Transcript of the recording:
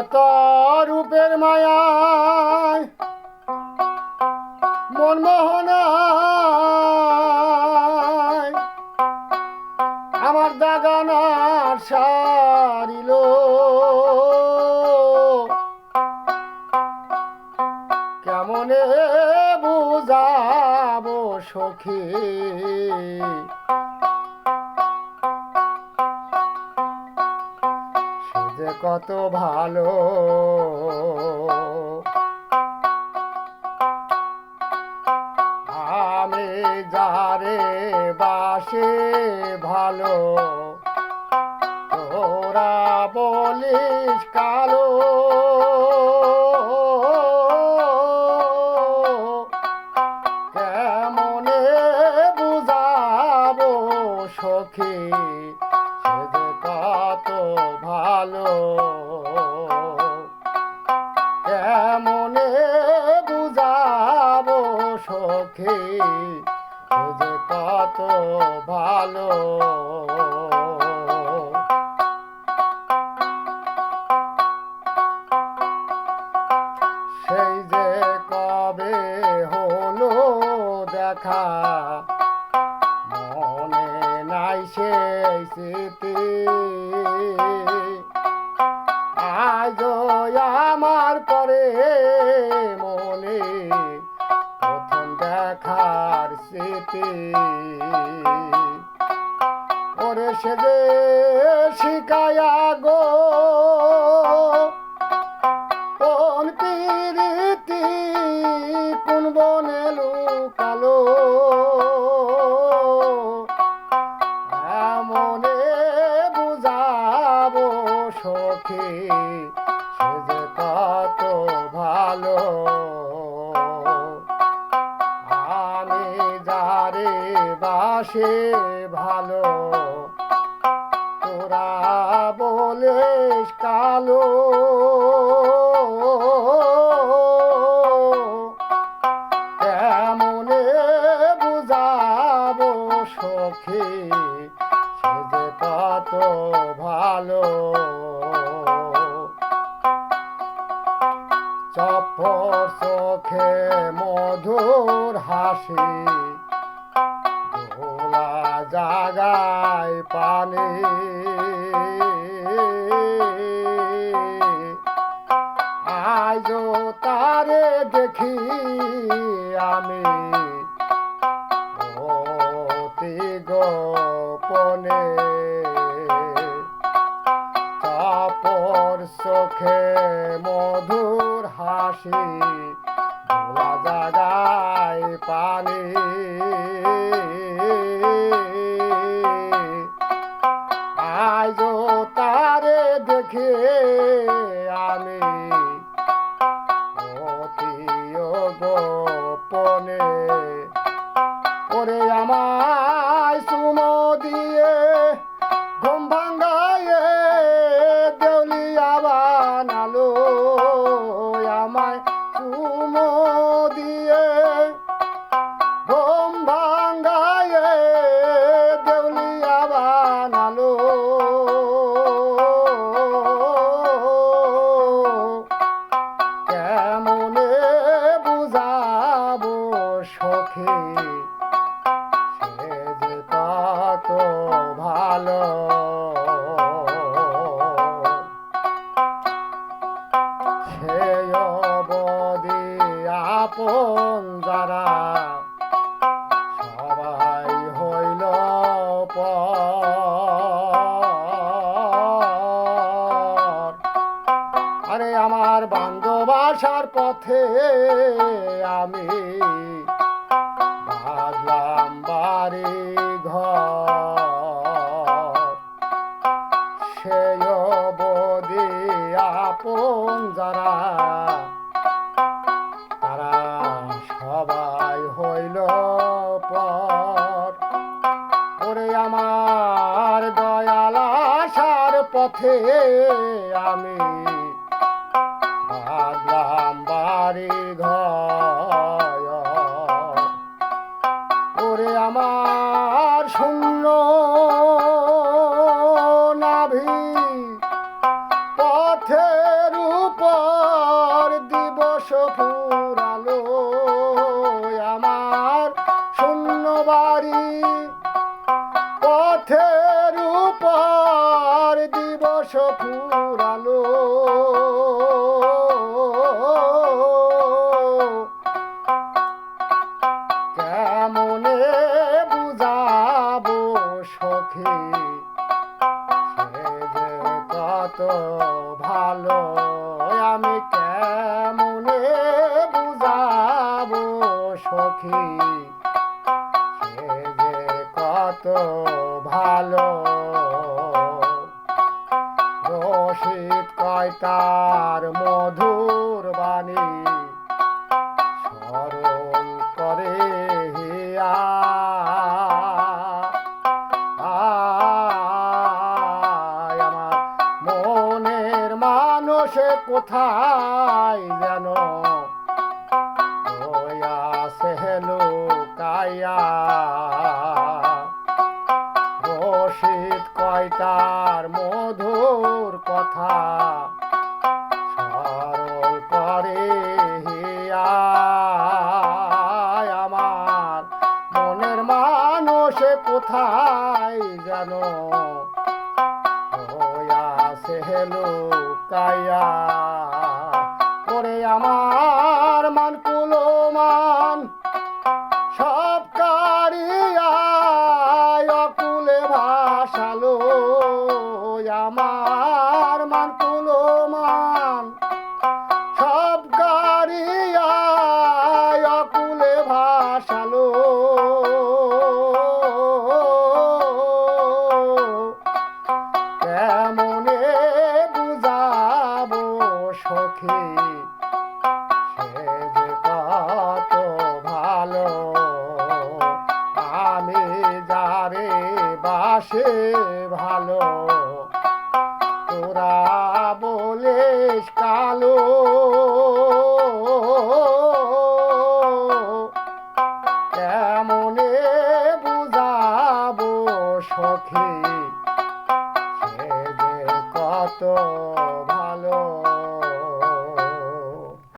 এত রূপের মায়ায় মনমোহনায় আমার দাগানার সারিল। কেমনে বুঝাবো সখী? কত ভালো। আমি যারে বাসে ভালো তোরা বলিস কালো। কেমনে বুঝাবো সখী? ভালো। কেমনে বুঝাবো সখী? যে কত ভালো। সেই যে কবে হলো দেখা, মনে নাই সেই স্মৃতি। স্মৃতি। ওরে সে যে শিকায়া গো কোন পিরিতি কোন বনে লুকালো? বাসে ভালো। তোরা বলিস কালো। কেমনে সখী সে যে ভালো। চপর চোখে মধুর হাসি জাগায় পানি। আজ তারে দেখি আমি। অতি গোপনে চাপর চোখে মধুর হাসি জাগায় পানি। na lua. আমার বান্ধব পথে আমি বাজলাম বাড়ি ঘর। সে অবধি আপন যারা, তারা সবাই হইল পর। ওরে আমার দয়াল আসার পথে আমি লাগলাম বাড়ি ঘর ওরে আমার শূন্য নাভি, পথের উপর দিবস ফুরালো। আমার শূন্য বাড়ি, পথের উপর দিবস ফুর কত ভালো। রসিদ কয় তার মধুর বাণী স্মরণ করে হিয়া। মনের কোথায় যেন? হইয়াছে লুকাইয়া রশিদ কয়তার মধুর কথা? স্মরণ করে আমার মনের মানুষে কোথায় যেন? হইয়াছে লুকাইয়া, ওরে আমার মান কুলো মান বাসে ভালো। তোরা বলিস কালো। কেমনে বুঝাবো সখী? সে কত